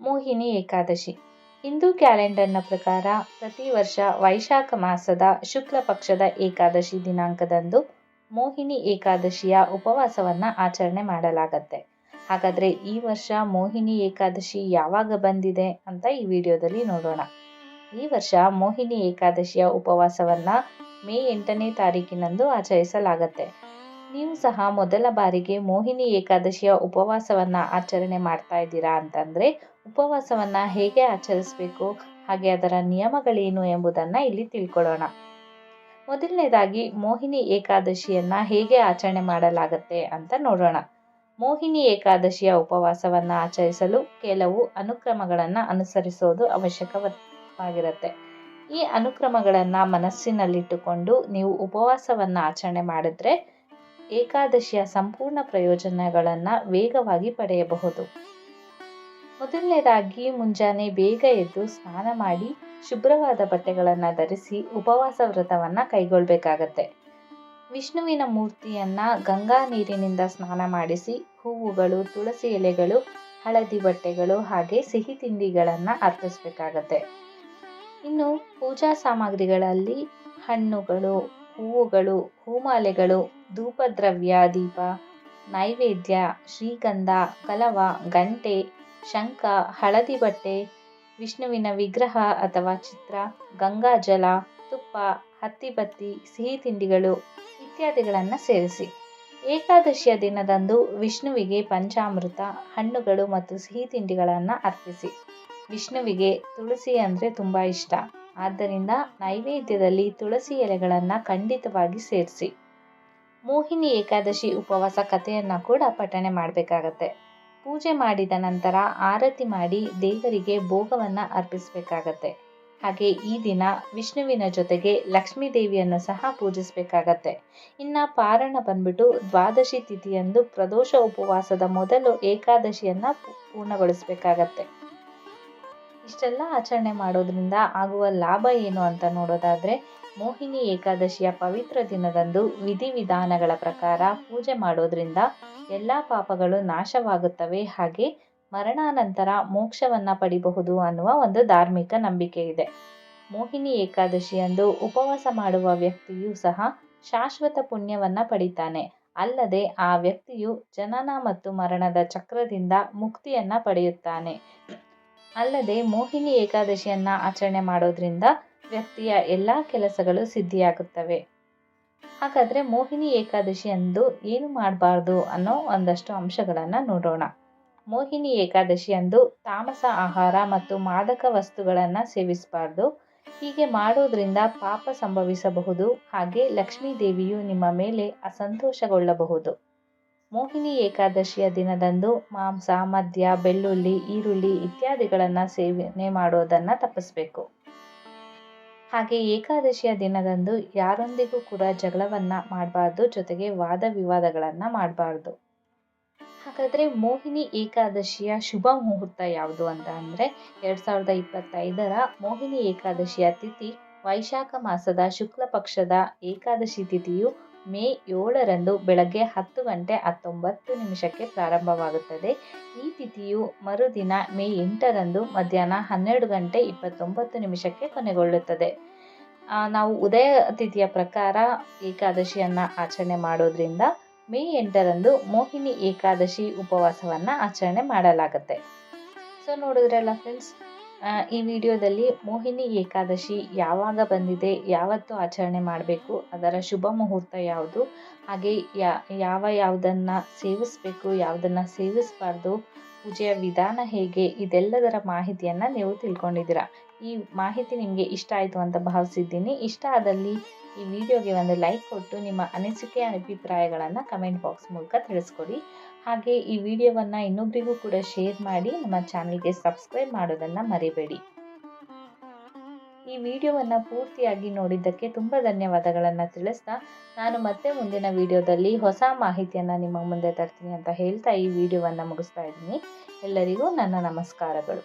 ಮೋಹಿನಿ ಏಕಾದಶಿ. ಹಿಂದೂ ಕ್ಯಾಲೆಂಡರ್ನ ಪ್ರಕಾರ ಪ್ರತಿ ವರ್ಷ ವೈಶಾಖ ಮಾಸದ ಶುಕ್ಲ ಪಕ್ಷದ ಏಕಾದಶಿ ದಿನಾಂಕದಂದು ಮೋಹಿನಿ ಏಕಾದಶಿಯ ಉಪವಾಸವನ್ನು ಆಚರಣೆ ಮಾಡಲಾಗತ್ತೆ. ಹಾಗಾದರೆ ಈ ವರ್ಷ ಮೋಹಿನಿ ಏಕಾದಶಿ ಯಾವಾಗ ಬಂದಿದೆ ಅಂತ ಈ ವಿಡಿಯೋದಲ್ಲಿ ನೋಡೋಣ. ಈ ವರ್ಷ ಮೋಹಿನಿ ಏಕಾದಶಿಯ ಉಪವಾಸವನ್ನು ಮೇ ಎಂಟನೇ ತಾರೀಕಿನಂದು ಆಚರಿಸಲಾಗತ್ತೆ. ನೀವು ಸಹ ಮೊದಲ ಬಾರಿಗೆ ಮೋಹಿನಿ ಏಕಾದಶಿಯ ಉಪವಾಸವನ್ನು ಆಚರಣೆ ಮಾಡ್ತಾ ಇದ್ದೀರಾ ಅಂತಂದರೆ ಉಪವಾಸವನ್ನು ಹೇಗೆ ಆಚರಿಸಬೇಕು, ಹಾಗೆ ಅದರ ನಿಯಮಗಳೇನು ಎಂಬುದನ್ನು ಇಲ್ಲಿ ತಿಳ್ಕೊಳ್ಳೋಣ. ಮೊದಲನೇದಾಗಿ, ಮೋಹಿನಿ ಏಕಾದಶಿಯನ್ನು ಹೇಗೆ ಆಚರಣೆ ಮಾಡಲಾಗುತ್ತೆ ಅಂತ ನೋಡೋಣ. ಮೋಹಿನಿ ಏಕಾದಶಿಯ ಉಪವಾಸವನ್ನು ಆಚರಿಸಲು ಕೆಲವು ಅನುಕ್ರಮಗಳನ್ನು ಅನುಸರಿಸೋದು ಅವಶ್ಯಕವಾಗಿರುತ್ತೆ. ಈ ಅನುಕ್ರಮಗಳನ್ನು ಮನಸ್ಸಿನಲ್ಲಿಟ್ಟುಕೊಂಡು ನೀವು ಉಪವಾಸವನ್ನು ಆಚರಣೆ ಮಾಡಿದ್ರೆ ಏಕಾದಶಿಯ ಸಂಪೂರ್ಣ ಪ್ರಯೋಜನಗಳನ್ನು ವೇಗವಾಗಿ ಪಡೆಯಬಹುದು. ಮೊದಲನೇದಾಗಿ ಮುಂಜಾನೆ ಬೇಗ ಎದ್ದು ಸ್ನಾನ ಮಾಡಿ ಶುಭ್ರವಾದ ಬಟ್ಟೆಗಳನ್ನು ಧರಿಸಿ ಉಪವಾಸ ವ್ರತವನ್ನು ಕೈಗೊಳ್ಳಬೇಕಾಗತ್ತೆ ವಿಷ್ಣುವಿನ ಮೂರ್ತಿಯನ್ನು ಗಂಗಾ ನೀರಿನಿಂದ ಸ್ನಾನ ಮಾಡಿಸಿ ಹೂವುಗಳು, ತುಳಸಿ ಎಲೆಗಳು, ಹಳದಿ ಬಟ್ಟೆಗಳು ಹಾಗೆ ಸಿಹಿ ತಿಂಡಿಗಳನ್ನು ಅರ್ಪಿಸಬೇಕಾಗತ್ತೆ. ಇನ್ನು ಪೂಜಾ ಸಾಮಗ್ರಿಗಳಲ್ಲಿ ಹಣ್ಣುಗಳು, ಹೂವುಗಳು, ಹೂಮಾಲೆಗಳು, ಧೂಪದ್ರವ್ಯ, ದೀಪ, ನೈವೇದ್ಯ, ಶ್ರೀಗಂಧ, ಕಲವ, ಗಂಟೆ ಶಂಖ, ಹಳದಿ ಬಟ್ಟೆ, ವಿಷ್ಣುವಿನ ವಿಗ್ರಹ ಅಥವಾ ಚಿತ್ರ ಗಂಗಾಜಲ ತುಪ್ಪ ಹತ್ತಿಬತ್ತಿ ಸಿಹಿ ತಿಂಡಿಗಳು ಇತ್ಯಾದಿಗಳನ್ನು ಸೇರಿಸಿ. ಏಕಾದಶಿಯ ದಿನದಂದು ವಿಷ್ಣುವಿಗೆ ಪಂಚಾಮೃತ, ಹಣ್ಣುಗಳು ಮತ್ತು ಸಿಹಿ ತಿಂಡಿಗಳನ್ನು ಅರ್ಪಿಸಿ. ವಿಷ್ಣುವಿಗೆ ತುಳಸಿ ಅಂದರೆ ತುಂಬ ಇಷ್ಟ. ಆದ್ದರಿಂದ ನೈವೇದ್ಯದಲ್ಲಿ ತುಳಸಿ ಎಲೆಗಳನ್ನು ಖಂಡಿತವಾಗಿ ಸೇರಿಸಿ. ಮೋಹಿನಿ ಏಕಾದಶಿ ಉಪವಾಸ ಕಥೆಯನ್ನು ಕೂಡ ಪಠಣೆ ಮಾಡಬೇಕಾಗತ್ತೆ. ಪೂಜೆ ಮಾಡಿದ ನಂತರ ಆರತಿ ಮಾಡಿ ದೇವರಿಗೆ ಭೋಗವನ್ನು ಅರ್ಪಿಸಬೇಕಾಗತ್ತೆ. ಹಾಗೆ ಈ ದಿನ ವಿಷ್ಣುವಿನ ಜೊತೆಗೆ ಲಕ್ಷ್ಮೀ ದೇವಿಯನ್ನು ಸಹ ಪೂಜಿಸಬೇಕಾಗತ್ತೆ. ಇನ್ನು ಪಾರಣ ಬಂದ್ಬಿಟ್ಟು ದ್ವಾದಶಿ ತಿಥಿಯಂದು ಪ್ರದೋಷ ಉಪವಾಸದ ಮೊದಲು ಏಕಾದಶಿಯನ್ನು ಪೂರ್ಣಗೊಳಿಸಬೇಕಾಗತ್ತೆ. ಇಷ್ಟೆಲ್ಲ ಆಚರಣೆ ಮಾಡೋದ್ರಿಂದ ಆಗುವ ಲಾಭ ಏನು ಅಂತ ನೋಡೋದಾದರೆ ಮೋಹಿನಿ ಏಕಾದಶಿಯ ಪವಿತ್ರ ದಿನದಂದು ವಿಧಿವಿಧಾನಗಳ ಪ್ರಕಾರ ಪೂಜೆ ಮಾಡೋದ್ರಿಂದ ಎಲ್ಲ ಪಾಪಗಳು ನಾಶವಾಗುತ್ತವೆ. ಹಾಗೆ ಮರಣಾನಂತರ ಮೋಕ್ಷವನ್ನು ಪಡಿಬಹುದು ಅನ್ನುವ ಒಂದು ಧಾರ್ಮಿಕ ನಂಬಿಕೆ ಇದೆ. ಮೋಹಿನಿ ಏಕಾದಶಿಯಂದು ಉಪವಾಸ ಮಾಡುವ ವ್ಯಕ್ತಿಯು ಸಹ ಶಾಶ್ವತ ಪುಣ್ಯವನ್ನು ಪಡಿತಾನೆ. ಅಲ್ಲದೆ ಆ ವ್ಯಕ್ತಿಯು ಜನನ ಮತ್ತು ಮರಣದ ಚಕ್ರದಿಂದ ಮುಕ್ತಿಯನ್ನು ಪಡೆಯುತ್ತಾನೆ. ಅಲ್ಲದೆ ಮೋಹಿನಿ ಏಕಾದಶಿಯನ್ನು ಆಚರಣೆ ಮಾಡೋದ್ರಿಂದ ವ್ಯಕ್ತಿಯ ಎಲ್ಲ ಕೆಲಸಗಳು ಸಿದ್ಧಿಯಾಗುತ್ತವೆ. ಹಾಗಾದರೆ ಮೋಹಿನಿ ಏಕಾದಶಿ ಅಂದು ಏನು ಮಾಡಬಾರ್ದು ಅನ್ನೋ ಒಂದಷ್ಟು ಅಂಶಗಳನ್ನು ನೋಡೋಣ. ಮೋಹಿನಿ ಏಕಾದಶಿ ಅಂದು ತಾಮಸ ಆಹಾರ ಮತ್ತು ಮಾದಕ ವಸ್ತುಗಳನ್ನು ಸೇವಿಸಬಾರ್ದು. ಹೀಗೆ ಮಾಡೋದ್ರಿಂದ ಪಾಪ ಸಂಭವಿಸಬಹುದು. ಹಾಗೆ ಲಕ್ಷ್ಮೀ ದೇವಿಯು ನಿಮ್ಮ ಮೇಲೆ ಅಸಂತೋಷಗೊಳ್ಳಬಹುದು. ಮೋಹಿನಿ ಏಕಾದಶಿಯ ದಿನದಂದು ಮಾಂಸ, ಮದ್ಯ, ಬೆಳ್ಳುಳ್ಳಿ, ಈರುಳ್ಳಿ ಇತ್ಯಾದಿಗಳನ್ನು ಸೇವನೆ ಮಾಡೋದನ್ನು ತಪ್ಪಿಸಬೇಕು. ಹಾಗೆ ಏಕಾದಶಿಯ ದಿನದಂದು ಯಾರೊಂದಿಗೂ ಕೂಡ ಜಗಳವನ್ನು ಮಾಡಬಾರ್ದು, ಜೊತೆಗೆ ವಾದ ವಿವಾದಗಳನ್ನು ಮಾಡಬಾರ್ದು. ಹಾಗಾದರೆ ಮೋಹಿನಿ ಏಕಾದಶಿಯ ಶುಭ ಮುಹೂರ್ತ ಯಾವುದು ಅಂತ ಅಂದರೆ ಎರಡು ಸಾವಿರದ ಇಪ್ಪತ್ತೈದರ ಮೋಹಿನಿ ಏಕಾದಶಿಯ ತಿಥಿ, ವೈಶಾಖ ಮಾಸದ ಶುಕ್ಲ ಪಕ್ಷದ ಏಕಾದಶಿ ತಿಥಿಯು ಮೇ ಏಳರಂದು ಬೆಳಗ್ಗೆ ಹತ್ತು ಗಂಟೆ ಹತ್ತೊಂಬತ್ತು ನಿಮಿಷಕ್ಕೆ ಪ್ರಾರಂಭವಾಗುತ್ತದೆ. ಈ ತಿಥಿಯು ಮರುದಿನ ಮೇ ಎಂಟರಂದು ಮಧ್ಯಾಹ್ನ ಹನ್ನೆರಡು ಗಂಟೆ ಇಪ್ಪತ್ತೊಂಬತ್ತು ನಿಮಿಷಕ್ಕೆ ಕೊನೆಗೊಳ್ಳುತ್ತದೆ. ನಾವು ಉದಯ ತಿಥಿಯ ಪ್ರಕಾರ ಏಕಾದಶಿಯನ್ನು ಆಚರಣೆ ಮಾಡೋದ್ರಿಂದ ಮೇ ಎಂಟರಂದು ಮೋಹಿನಿ ಏಕಾದಶಿ ಉಪವಾಸವನ್ನು ಆಚರಣೆ ಮಾಡಲಾಗುತ್ತೆ. ಸೊ ನೋಡಿದ್ರಲ್ಲ ಫ್ರೆಂಡ್ಸ್ ಈ ವಿಡಿಯೋದಲ್ಲಿ ಮೋಹಿನಿ ಏಕಾದಶಿ ಯಾವಾಗ ಬಂದಿದೆ, ಯಾವತ್ತು ಆಚರಣೆ ಮಾಡಬೇಕು, ಅದರ ಶುಭ ಮುಹೂರ್ತ ಯಾವುದು, ಹಾಗೆ ಯಾವ ಯಾವುದನ್ನು ಸೇವಿಸಬೇಕು, ಯಾವುದನ್ನು ಸೇವಿಸಬಾರ್ದು, ಪೂಜೆಯ ವಿಧಾನ ಹೇಗೆ, ಇದೆಲ್ಲದರ ಮಾಹಿತಿಯನ್ನು ನೀವು ತಿಳ್ಕೊಂಡಿದ್ದೀರಾ. ಈ ಮಾಹಿತಿ ನಿಮಗೆ ಇಷ್ಟ ಆಯಿತು ಅಂತ ಭಾವಿಸಿದ್ದೀನಿ. ಇಷ್ಟ ಆದಲ್ಲಿ ಈ ವಿಡಿಯೋಗೆ ಒಂದು ಲೈಕ್ ಕೊಟ್ಟು ನಿಮ್ಮ ಅನಿಸಿಕೆ, ಅಭಿಪ್ರಾಯಗಳನ್ನು ಕಮೆಂಟ್ ಬಾಕ್ಸ್ ಮೂಲಕ ತಿಳಿಸ್ಕೊಡಿ. ಹಾಗೆ ಈ ವಿಡಿಯೋವನ್ನು ಇನ್ನೊಬ್ಬರಿಗೂ ಕೂಡ ಶೇರ್ ಮಾಡಿ ನಮ್ಮ ಚಾನಲ್ಗೆ ಸಬ್ಸ್ಕ್ರೈಬ್ ಮಾಡೋದನ್ನು ಮರಿಬೇಡಿ. ಈ ವಿಡಿಯೋವನ್ನು ಪೂರ್ತಿಯಾಗಿ ನೋಡಿದ್ದಕ್ಕೆ ತುಂಬ ಧನ್ಯವಾದಗಳನ್ನು ತಿಳಿಸ್ತಾ ನಾನು ಮತ್ತೆ ಮುಂದಿನ ವಿಡಿಯೋದಲ್ಲಿ ಹೊಸ ಮಾಹಿತಿಯನ್ನು ನಿಮ್ಮ ಮುಂದೆ ತರ್ತೀನಿ ಅಂತ ಹೇಳ್ತಾ ಈ ವಿಡಿಯೋವನ್ನು ಮುಗಿಸ್ತಾ ಇದ್ದೀನಿ. ಎಲ್ಲರಿಗೂ ನನ್ನ ನಮಸ್ಕಾರಗಳು.